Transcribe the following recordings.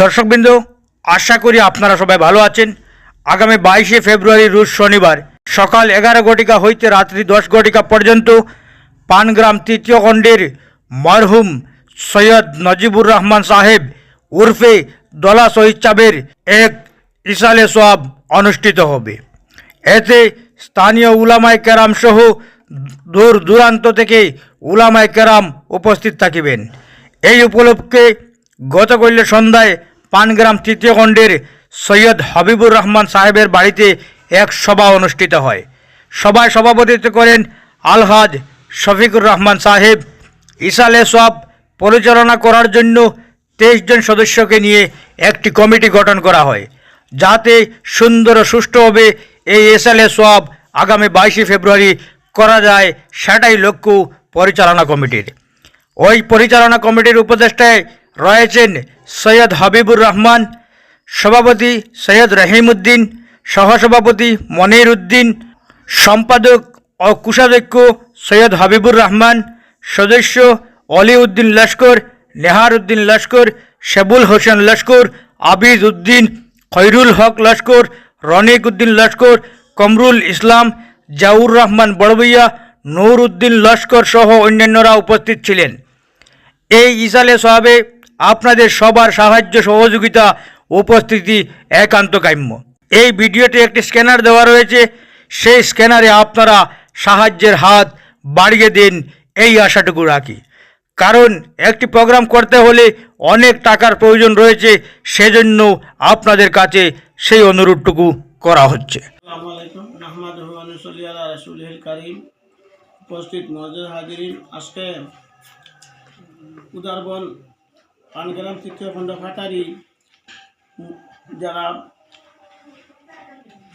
দর্শকবৃন্দ, আশা করি আপনারা সবাই ভালো আছেন। আগামী বাইশে ফেব্রুয়ারি, রোজ শনিবার, সকাল এগারো ঘটিকা হইতে রাত্রি দশ ঘটিকা পর্যন্ত পানগ্রাম তৃতীয় খণ্ডের মরহুম সৈয়দ নজিবুর রহমান সাহেব উর্ফে দলা শহীদ চাবের এক ইসালে সোয়াব অনুষ্ঠিত হবে। এতে স্থানীয় উলামায় কেরাম সহ দূর দূরান্ত থেকে উলামায় কেরাম উপস্থিত থাকিবেন। এই উপলক্ষে গতকাল সন্ধ্যায় পানগ্রাম তৃতীয় খণ্ডের সৈয়দ হাবিবুর রহমান সাহেবের বাড়িতে এক সভা অনুষ্ঠিত হয়। সভায় সভাপতিত্ব করেন আলহাজ শফিকুর রহমান সাহেব। ইসালে সব পরিচালনা করার জন্য তেইশ জন সদস্যকে নিয়ে একটি কমিটি গঠন করা হয়, যাতে সুন্দর ও সুষ্ঠুভাবে এই এসএলএ সব আগামী বাইশে ফেব্রুয়ারি করা যায় সেটাই লক্ষ্য পরিচালনা কমিটির। ওই পরিচালনা কমিটির উপদেষ্টায় রয়েছেন সৈয়দ হাবিবুর রহমান, সভাপতি সৈয়দ রহিমউদ্দিন, সহসভাপতি মনির উদ্দিন সম্পাদক ও কোষাধ্যক্ষ সৈয়দ হাবিবুর রহমান, সদস্য অলি উদ্দিন লস্কর নেহার উদ্দিন লস্কর, শেবুল হোসেন লস্কর আবিদ উদ্দিন খৈরুল হক লস্কর রনিক উদ্দিন লস্কর, কমরুল ইসলাম, জাউর রহমান বড়বইয়া নূর উদ্দিন লস্কর সহ অন্যান্যরা উপস্থিত ছিলেন। এই ইসালে সাহাবে আপনাদের সবার সাহায্য সহযোগিতা উপস্থিতি একান্ত কাম্য। এই ভিডিওতে একটি স্ক্যানার দেওয়া রয়েছে। সেই স্ক্যানারে আপনারা সাহায্যের হাত বাড়িয়ে দিন, এই আশাটুকু রাখি। কারণ একটি প্রোগ্রাম করতে হলে অনেক টাকার প্রয়োজন রয়েছে, সেজন্য আপনাদের কাছে সেই অনুরোধটুকু করা হচ্ছে। উপস্থিত মওজুদ হাজিরিন, আজকে উদারবন পানগ্রাম তৃতীয় খণ্ড ফাটারি যারা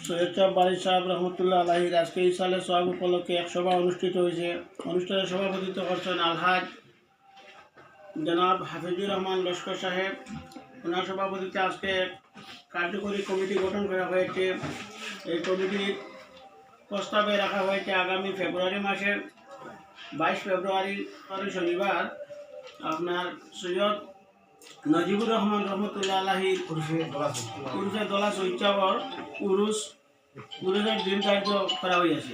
সৈয়দ সাহেব বাড়ি সাহেব রহমতুল্লাহ আলাহির আজকে ইসালে সাহেব উপলক্ষে এক সভা অনুষ্ঠিত হয়েছে। অনুষ্ঠানে সভাপতিত্ব করছেন আলহাজ জনাব হাফিজুর রহমান লস্কর সাহেব। ওনার সভাপতিত্বে আজকে কার্যকরী কমিটি গঠন করা হয়েছে। এই কমিটির প্রস্তাবে রাখা হয়েছে আগামী ফেব্রুয়ারি মাসের বাইশ ফেব্রুয়ারি শনিবার আপনার সৈয়দ নজিবুর রহমান রহমতুল্লাহ আলাহির উরুষে দলা শৈচাবর উরুস উরুষের দিন কার্য করা হয়েছে